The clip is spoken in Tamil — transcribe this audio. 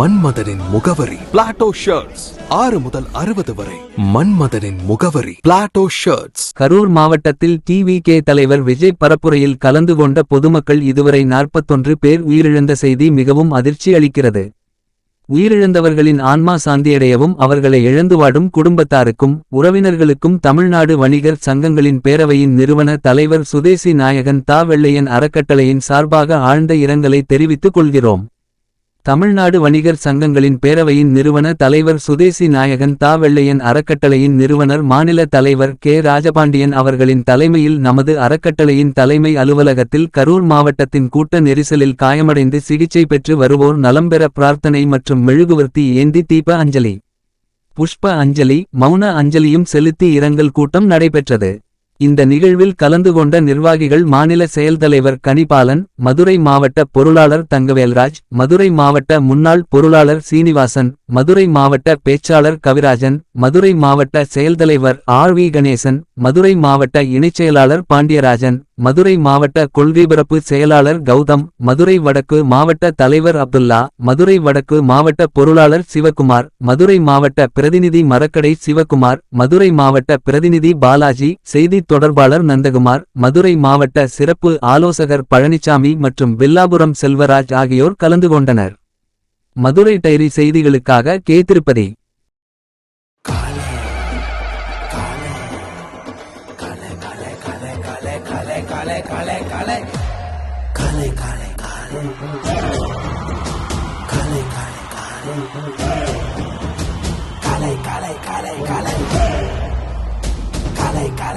மன்மதனின் முகவரி. பிளாட்டோ ஷர்ட்ஸ் ஆறு முதல் அறுபது வரை. மன்மதனின் முகவரி. பிளாட்டோ ஷர்ட்ஸ் கரூர் மாவட்டத்தில் டிவி கே தலைவர் விஜய் பரப்புரையில் கலந்து கொண்ட பொதுமக்கள் இதுவரை நாற்பத்தொன்று பேர் உயிரிழந்த செய்தி மிகவும் அதிர்ச்சி அளிக்கிறது. உயிரிழந்தவர்களின் ஆன்மா சாந்தியடையவும் அவர்களை இழந்து வாடும் குடும்பத்தாருக்கும் உறவினர்களுக்கும் தமிழ்நாடு வணிகர் சங்கங்களின் பேரவையின் நிறுவன தலைவர் சுதேசி நாயகன் தா வெள்ளையன் அறக்கட்டளையின் சார்பாக ஆழ்ந்த இரங்கலை தெரிவித்துக் கொள்கிறோம். தமிழ்நாடு வணிகர் சங்கங்களின் பேரவையின் நிறுவன தலைவர் சுதேசி நாயகன் தா வெள்ளையன் அறக்கட்டளையின் நிறுவனர் மாநில தலைவர் கே. ராஜபாண்டியன் அவர்களின் தலைமையில் நமது அறக்கட்டளையின் தலைமை அலுவலகத்தில் கரூர் மாவட்டத்தின் கூட்ட நெரிசலில் காயமடைந்து சிகிச்சை பெற்று வருவோர் நலம்பெற பிரார்த்தனை மற்றும் மெழுகுவர்த்தி ஏந்தி தீப அஞ்சலி புஷ்ப அஞ்சலி மௌன அஞ்சலியும் செலுத்தி இரங்கல் கூட்டம் நடைபெற்றது. இந்த நிகழ்வில் கலந்து கொண்ட நிர்வாகிகள் மாநில செயல்தலைவர் கனிபாலன் மதுரை மாவட்ட பொருளாளர் தங்கவேல்ராஜ் மதுரை மாவட்ட முன்னாள் பொருளாளர் சீனிவாசன் மதுரை மாவட்ட பேச்சாளர் கவிராஜன் மதுரை மாவட்ட செயல்தலைவர் ஆர் வி கணேசன் மதுரை மாவட்ட இணைச் செயலாளர் பாண்டியராஜன் மதுரை மாவட்ட கொள்கைபரப்பு செயலாளர் கௌதம் மதுரை வடக்கு மாவட்ட தலைவர் அப்துல்லா மதுரை வடக்கு மாவட்ட பொருளாளர் சிவகுமார் மதுரை மாவட்ட பிரதிநிதி மரக்கடை சிவகுமார் மதுரை மாவட்ட பிரதிநிதி பாலாஜி செய்தி தொடர்பாளர் நந்தகுமார் மதுரை மாவட்ட சிறப்பு ஆலோசகர் பழனிசாமி மற்றும் வில்லாபுரம் செல்வராஜ் ஆகியோர் கலந்து கொண்டனர். மதுரை டைரி செய்திகளுக்காக கே. திருப்பதி.